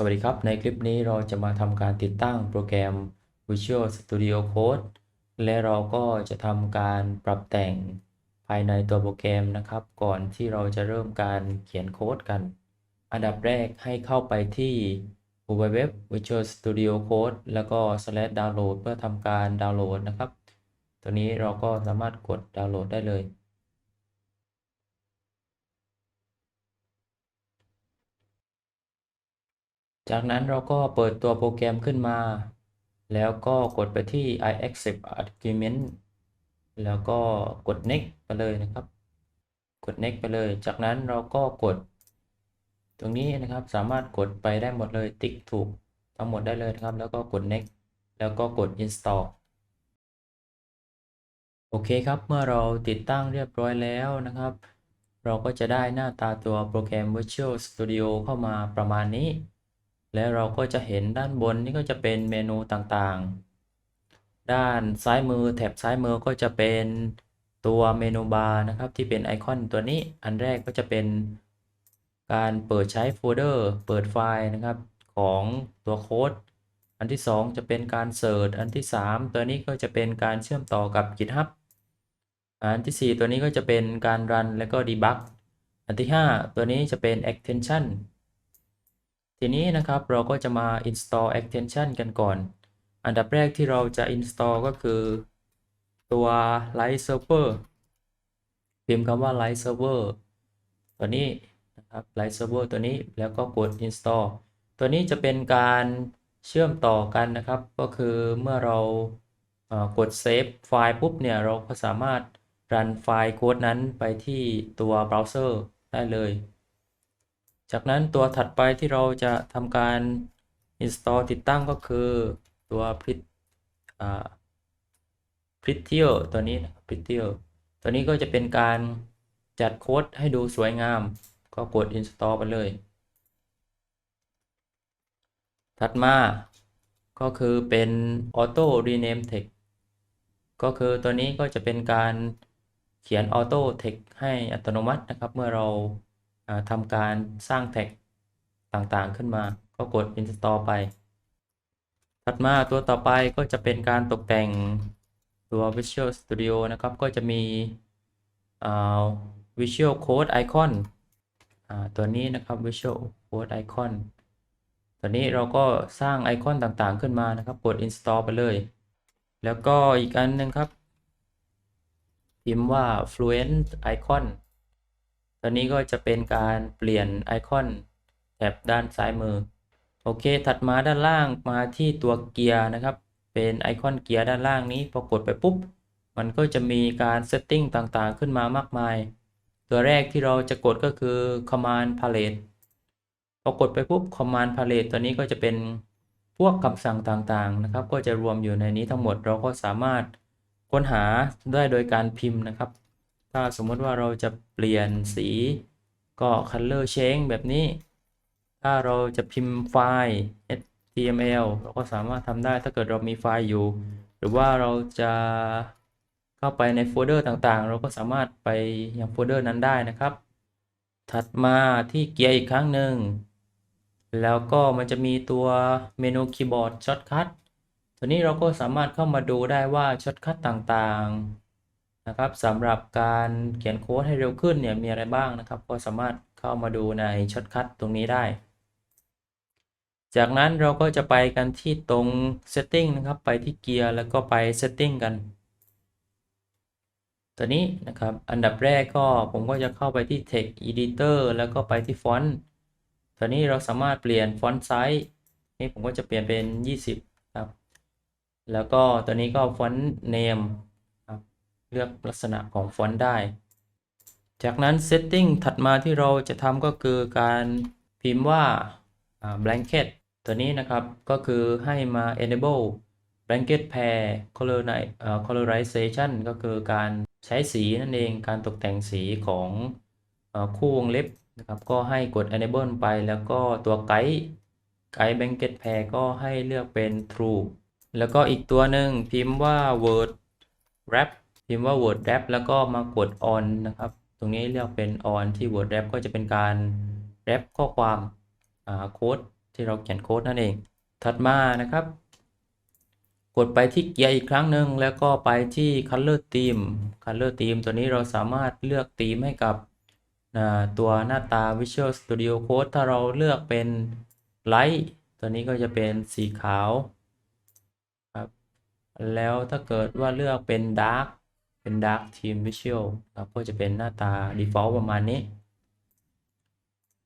สวัสดีครับ ในคลิปนี้เราจะมาทำการติดตั้งโปรแกรม Visual Studio Code และเราก็จะทำการปรับแต่งภายในตัวโปรแกรมนะครับ ก่อนที่เราจะเริ่มการเขียนโค้ดกัน อันดับแรกให้เข้าไปที่ www Visual Studio Code แล้วก็ slash download เพื่อทำการดาวน์โหลดนะครับ ตัวนี้เราก็สามารถกดดาวน์โหลดได้เลย จากนั้นเราก็เปิดตัวโปรแกรมขึ้นมา แล้วก็กดไปที่ I accept agreement แล้วก็กด next ไปเลยนะครับ กด next ไปเลย จากนั้นเราก็กด ตรงนี้นะครับสามารถกดไปได้หมดเลยติ๊กถูกทั้งหมดได้เลยนะครับ แล้วก็กด next แล้วก็กด install โอเคครับเมื่อเราติดตั้งเรียบร้อยแล้วนะครับ เราก็จะได้หน้าตาตัวโปรแกรม Visual Studio เข้ามาประมาณนี้ แล้วเราก็จะเห็นด้านบนนี่ก็จะเป็นเมนูต่างๆ ด้านซ้ายมือแถบซ้ายมือก็จะเป็นตัวเมนูบาร์นะครับที่เป็นไอคอนตัวนี้อันแรกก็จะเป็นการเปิดใช้โฟลเดอร์เปิดไฟล์นะครับของตัวโค้ดอันที่ 2 จะเป็นการเสิร์ชอันที่ 3 ตัวนี้ก็จะเป็นการเชื่อมต่อกับ GitHub อันที่ 4 ตัวนี้ก็จะเป็นการรันและก็ debug อันที่ 5 ตัวนี้จะเป็น extension ทีนี้นะครับเราก็จะมา install extension กันก่อน อันดับแรกที่เราจะ install ก็คือตัว Light Server พิมพ์คำว่า Light Server ตัวนี้นะครับ Light Server ตัวนี้แล้วก็กด install ตัวนี้จะเป็นการเชื่อมต่อกันนะครับ ก็คือเมื่อเรากด save ไฟล์ปุ๊บเนี่ย เราก็สามารถรันไฟล์โค้ดนั้นไปที่ตัวเบราว์เซอร์ได้เลย จากนั้นตัวถัดไปที่เราจะทำการ install ติดตั้งก็คือตัว Prit อ่า Prettier ตัวนี้นะครับ Prettier ตัวนี้ก็จะเป็นการจัดโค้ดให้ดูสวยงาม ก็กด install ไปเลย ถัดมาก็คือเป็น Auto Rename Text ก็คือตัวนี้ก็จะเป็นการเขียน Auto Text ให้อัตโนมัตินะครับ เมื่อเรา ทำการสร้างแท็กต่างๆขึ้นมา ก็กด install ไป ถัดมาตัวต่อไปก็จะเป็นการตกแต่งตัว Visual Studio นะครับ ก็จะมี Visual Code Icon ตัวนี้นะครับ Visual Code Icon ตัวนี้เราก็สร้างไอคอนต่างๆขึ้นมานะครับ กด install ไปเลย แล้วก็อีกอันหนึ่งครับ พิมพ์ว่า Fluent Icon ตัวนี้ก็จะเป็นการเปลี่ยนไอคอนแถบด้านซ้ายมือ โอเค ถัดมาด้านล่างมาที่ตัวเกียร์นะครับ เป็นไอคอนเกียร์ด้านล่างนี้ พอกดไปปุ๊บ มันก็จะมีการเซตติ้งต่างๆ ขึ้นมามากมาย ตัวแรกที่เราจะกดก็คือ Command Palette พอกดไปปุ๊บ Command Palette ตัวนี้ก็จะเป็นพวกคำสั่งต่างๆ นะครับ ก็จะรวมอยู่ในนี้ทั้งหมด เราก็สามารถค้นหาได้โดยการพิมพ์นะครับ ถ้าสมมติว่าเราจะเปลี่ยนสีก็ color change แบบนี้ ถ้าเราจะพิมพ์ไฟล์ HTML เราก็สามารถทำได้ถ้าเกิดเรามีไฟล์อยู่ หรือว่าเราจะเข้าไปในโฟลเดอร์ต่างๆ เราก็สามารถไปยังโฟลเดอร์นั้นได้นะครับ ถัดมาที่เกียร์อีกครั้งหนึ่ง แล้วก็มันจะมีตัวเมนูคีย์บอร์ดช็อตคัทตัวนี้เราก็สามารถเข้ามาดูได้ว่าช็อตคัทต่างๆ นะครับสำหรับการเขียนโค้ดให้เร็วขึ้นเนี่ยมีอะไรบ้างนะครับ ก็สามารถเข้ามาดูในช็อตคัทตรงนี้ได้ จากนั้นเราก็จะไปกันที่ตรง setting นะครับไปที่เกียร์แล้วก็ไป setting กัน ตัวนี้นะครับอันดับแรกก็ผมก็จะเข้าไปที่ text editor แล้วก็ไปที่ font ตัวนี้เราสามารถเปลี่ยน font size นี่ผมก็จะเปลี่ยนเป็น 20 ครับ แล้วก็ตัวนี้ก็ font name เลือกลักษณะของฟอนต์ได้ จากนั้น setting ถัดมาที่เราจะทำก็คือการพิมพ์ว่า blanket ตัวนี้นะครับก็คือให้มา enable blanket pair colorization ก็คือการใช้สีนั่นเองการตกแต่งสีของคู่วงเล็บนะครับก็ให้กด enable ไปแล้วก็ตัวไกด์ไกด์ blanket pair ก็ให้เลือกเป็น true แล้วก็อีกตัวหนึ่งพิมพ์ว่า word wrap พิมพ์ว่า word wrap แล้วก็มากด on นะครับ ตรงนี้เลือกเป็น on ที่ word wrap ก็จะเป็นการ wrap ข้อความโค้ดที่เราเขียนโค้ดนั่นเอง ถัดมานะครับ กดไปที่เกียร์อีกครั้งหนึ่งแล้วก็ไปที่ Color Theme Color Theme ตัวนี้เราสามารถเลือกธีมให้กับตัวหน้าตา Visual Studio Code ถ้าเราเลือกเป็น Light ตัวนี้ก็จะเป็นสีขาวครับแล้วถ้าเกิดว่าเลือกเป็น Dark เป็น Dark Theme Visual ครับก็จะเป็นหน้าตา Default ประมาณนี้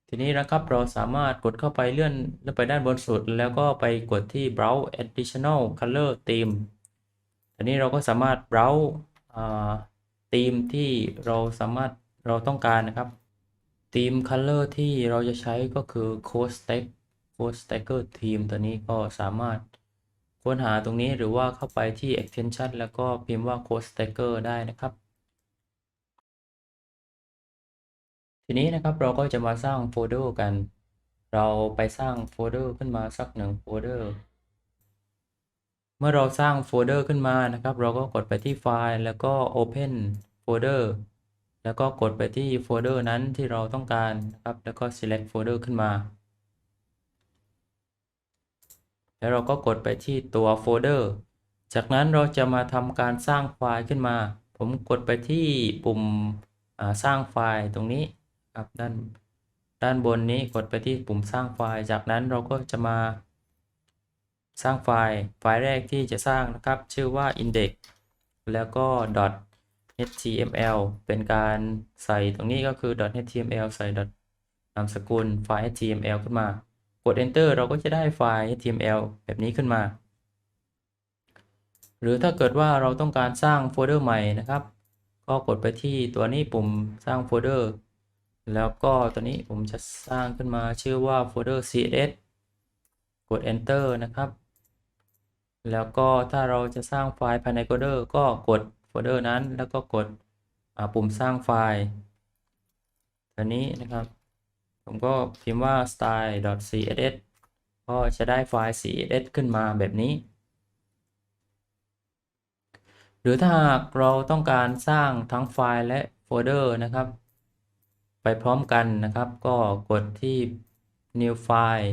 ทีนี้นะครับเราสามารถกดเข้าไปเลื่อนเลื่อนไปด้านบนสุด แล้วก็ไปกดที่ browse additional color theme ทีนี้เราก็สามารถ browse ธีมที่เราสามารถเราต้องการนะครับธีม color ที่เราจะใช้ก็คือ code stack code stacker theme ตัวนี้ก็สามารถ ค้นหาตรงนี้หรือว่าเข้าไปที่ extension แล้วก็พิมพ์ว่า code stacker ได้นะครับ ทีนี้นะครับเราก็จะมาสร้างโฟลเดอร์กัน เราไปสร้างโฟลเดอร์ขึ้นมาสักหนึ่งโฟลเดอร์ เมื่อเราสร้างโฟลเดอร์ขึ้นมานะครับ เราก็กดไปที่ไฟล์แล้วก็ Open Folder แล้วก็กดไปที่โฟลเดอร์นั้นที่เราต้องการนะครับ แล้วก็ Select Folder ขึ้นมา แล้วเราก็กดไปที่ตัวโฟลเดอร์ จากนั้นเราจะมาทำการสร้างไฟล์ขึ้นมา ผมกดไปที่ปุ่มสร้างไฟล์ตรงนี้ครับด้านด้านบนนี้กดไปที่ปุ่มสร้างไฟล์ จากนั้นเราก็จะมาสร้างไฟล์ไฟล์แรกที่จะสร้างนะครับ ชื่อว่า index แล้วก็ .html เป็นการใส่ตรงนี้ก็คือ .html ใส่นามสกุลไฟล์ html ขึ้นมา กด enter เราก็จะได้ไฟล์ html แบบนี้ขึ้นมา หรือถ้าเกิดว่าเราต้องการสร้างโฟลเดอร์ใหม่นะครับ ก็กดไปที่ตัวนี้ปุ่มสร้างโฟลเดอร์แล้วก็ตัวนี้ผมจะสร้างขึ้นมาชื่อว่าโฟลเดอร์ css กด enter นะครับ แล้วก็ถ้าเราจะสร้างไฟล์ภายในโฟลเดอร์ก็กดโฟลเดอร์นั้น แล้วก็กดปุ่มสร้างไฟล์ตัวนี้นะครับ ผมก็พิมพ์ว่า style.css ก็จะได้ไฟล์ css ขึ้นมาแบบนี้ หรือถ้าหากเราต้องการสร้างทั้งไฟล์และโฟลเดอร์นะครับ ไปพร้อมกันนะครับ ก็กดที่ new file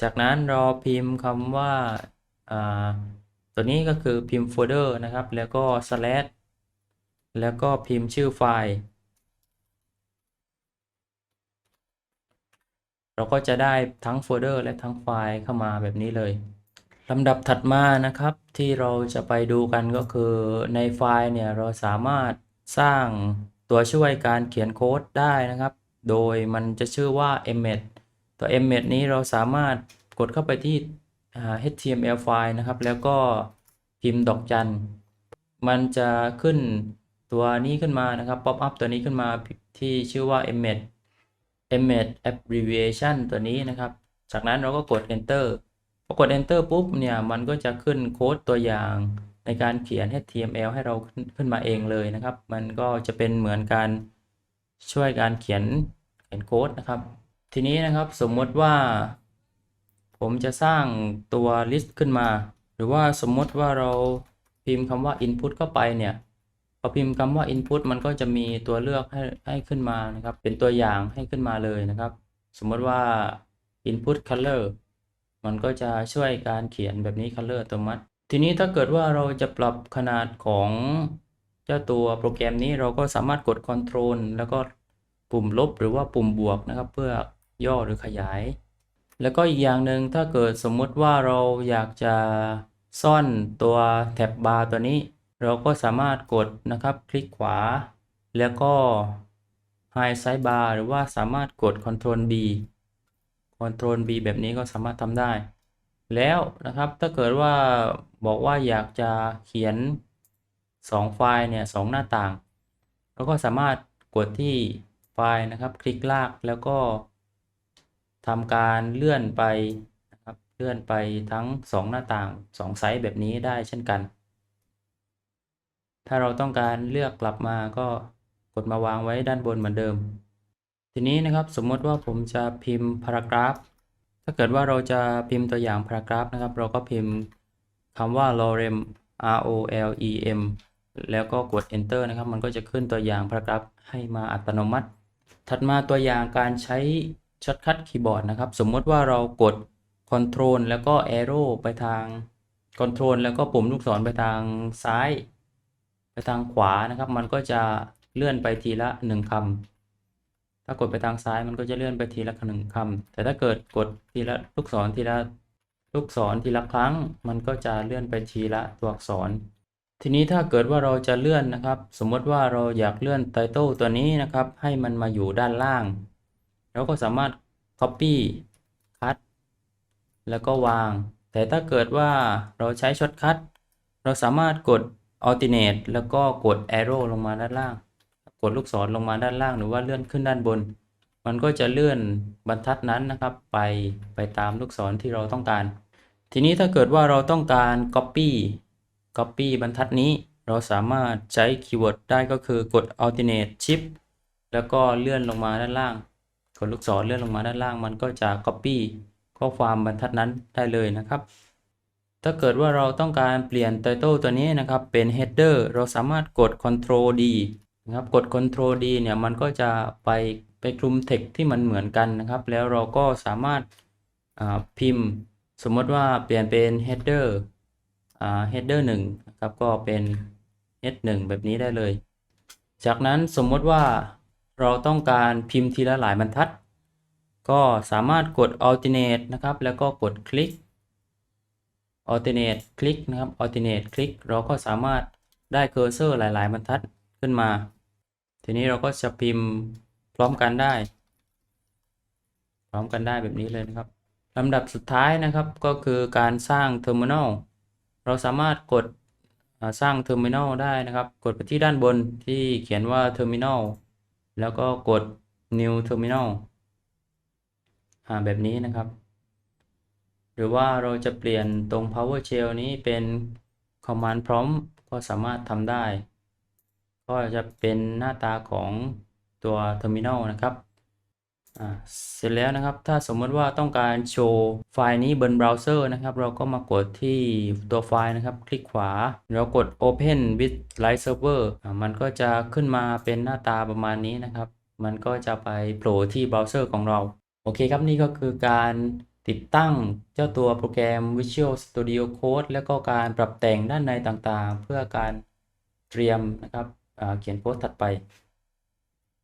จากนั้นเราพิมพ์คำว่าตัวนี้ก็คือพิมพ์โฟลเดอร์นะครับ แล้วก็ slash แล้วก็พิมพ์ชื่อไฟล์ เราก็จะได้ทั้งโฟลเดอร์และทั้งไฟล์เข้ามาแบบนี้เลยลำดับถัดมานะครับที่เราจะไปดูกันก็คือในไฟล์เนี่ยเราสามารถสร้างตัวช่วยการเขียนโค้ดได้นะครับ โดยมันจะชื่อว่า embed ตัว embed นี้เราสามารถกดเข้าไปที่ html ไฟล์นะครับ แล้วก็พิมพ์ดอกจัน มันจะขึ้นตัวนี้ขึ้นมานะครับ pop up ตัวนี้ขึ้นมาที่ชื่อว่า embed embed abbreviation ตัวนี้นะครับ จากนั้นเราก็กด enter พอกด enter ปุ๊บเนี่ยมันก็จะขึ้นโค้ดตัวอย่างในการเขียน HTML ให้เราขึ้นมาเองเลยนะครับ มันก็จะเป็นเหมือนการช่วยการเขียนเขียนโค้ดนะครับ ทีนี้นะครับสมมติว่า ผมจะสร้างตัว list ขึ้นมา หรือว่าสมมติว่าเราพิมพ์คำว่า input เข้าไปเนี่ย พอพิมพ์คำว่า input มันก็จะมีตัวเลือกให้ให้ขึ้นมานะครับ เป็นตัวอย่างให้ขึ้นมาเลยนะครับ สมมติว่า input color มันก็จะช่วยการเขียนแบบนี้ color อัตโนมัติ ทีนี้ถ้าเกิดว่าเราจะปรับขนาดของเจ้าตัวโปรแกรมนี้เราก็สามารถกด Ctrl แล้วก็ปุ่มลบหรือว่าปุ่มบวกนะครับ เพื่อย่อหรือขยาย แล้วก็อีกอย่างหนึ่งถ้าเกิดสมมติว่าเราอยากจะซ่อนตัวแท็บบาร์ตัวนี้ เราก็สามารถกดนะครับ คลิกขวา แล้วก็ Hide Sidebar หรือว่าสามารถกด Ctrl B Ctrl B แบบนี้ก็สามารถทำได้ แล้วนะครับถ้าเกิดว่าบอกว่าอยากจะเขียน 2 ไฟล์เนี่ยสหน้าต่าง เราก็สามารถกดที่ไฟล์นะครับ คลิกลากแล้วก็ทำการเลื่อนไปนะครับเลื่อนไปทั้ง 2 หน้าต่าง 2 ไซส์แบบนี้ได้เช่นกัน ถ้าเราต้องการเลือกกลับมาก็กดมาวางไว้ด้านบนเหมือนเดิม ทีนี้นะครับสมมติว่าผมจะพิมพ์พารากราฟ ถ้าเกิดว่าเราจะพิมพ์ตัวอย่างพารากราฟนะครับ เราก็พิมพ์คำว่า lorem r o l e m แล้วก็กด enter นะครับ มันก็จะขึ้นตัวอย่างพารากราฟให้มาอัตโนมัติ ถัดมาตัวอย่างการใช้ช็อตคัทคีย์บอร์ดนะครับ สมมติว่าเรากด Control แล้วก็ Arrow ไปทาง Control แล้วก็ปุ่มลูกศรไปทางซ้าย ไปทางขวานะครับ มันก็จะเลื่อนไปทีละหนึ่งคำถ้ากดไปทางซ้ายมันก็จะเลื่อนไปทีละหนึ่งคำแต่ถ้าเกิดกดทีละลูกศรทีละลูกศรทีละครั้ง มันก็จะเลื่อนไปทีละตัวอักษร ทีนี้ถ้าเกิดว่าเราจะเลื่อนนะครับ สมมติว่าเราอยากเลื่อนไตเติลตัวนี้นะครับ ให้มันมาอยู่ด้านล่างเราก็สามารถ copy cut แล้วก็วาง แต่ถ้าเกิดว่าเราใช้ช็อตคัทเราสามารถกด alternate แล้วก็กด arrow ลงมาด้านล่าง กดลูกศรลงมาด้านล่าง หรือว่าเลื่อนขึ้นด้านบน มันก็จะเลื่อนบรรทัดนั้นนะครับ ไปไปตามลูกศรที่เราต้องการ ทีนี้ถ้าเกิดว่าเราต้องการ copy copy บรรทัดนี้เราสามารถใช้คีย์เวิร์ดได้ก็คือกด alternate shift แล้วก็เลื่อนลงมาด้านล่าง กดลูกศรเลื่อนลงมาด้านล่าง มันก็จะ copy ข้อความบรรทัดนั้นได้เลยนะครับ ถ้าเกิดว่าเราต้องการเปลี่ยน title ตัวนี้นะครับเป็น header เราสามารถกด Ctrl D นะครับกด Ctrl D เนี่ยมันก็จะไปไปคลุม text ที่มันเหมือนกันนะครับ แล้วเราก็สามารถาพิมพ์ สมมติว่าเปลี่ยนเป็น header header 1นะครับก็เป็น h 1 แบบนี้ได้เลย จากนั้นสมมติว่าเราต้องการพิมพ์ทีละหลายบรรทัด ก็สามารถกด alternate นะครับ แล้วก็กดคลิก alternate คลิกนะครับ alternate คลิกเราก็สามารถได้เคอร์เซอร์หลาย ๆ บรรทัดขึ้นมา ทีนี้เราก็จะพิมพ์พร้อมกันได้ พร้อมกันได้แบบนี้เลยนะครับลำดับสุดท้ายนะครับก็คือการสร้าง terminal เราสามารถกดสร้าง terminal ได้นะครับ กดไปที่ด้านบนที่เขียนว่า terminal แล้วก็กด new terminal อ่าแบบนี้นะครับ หรือว่าเราจะเปลี่ยนตรง PowerShell นี้เป็น Command Prompt ก็สามารถทำได้ ก็จะเป็นหน้าตาของตัว Terminal นะครับเสร็จแล้วนะครับ ถ้าสมมติว่าต้องการโชว์ไฟล์นี้บนเบราว์เซอร์นะครับ เราก็มากดที่ตัวไฟล์นะครับ คลิกขวาแล้วกด Open with Light Server มันก็จะขึ้นมาเป็นหน้าตาประมาณนี้นะครับ มันก็จะไปโผล่ที่เบราว์เซอร์ของเรา โอเคครับนี่ก็คือการ ติดตั้งเจ้าตัวโปรแกรม Visual Studio Code แล้วก็การปรับแต่งด้านในต่างๆ เพื่อการเตรียมนะครับเขียนโค้ดถัดไป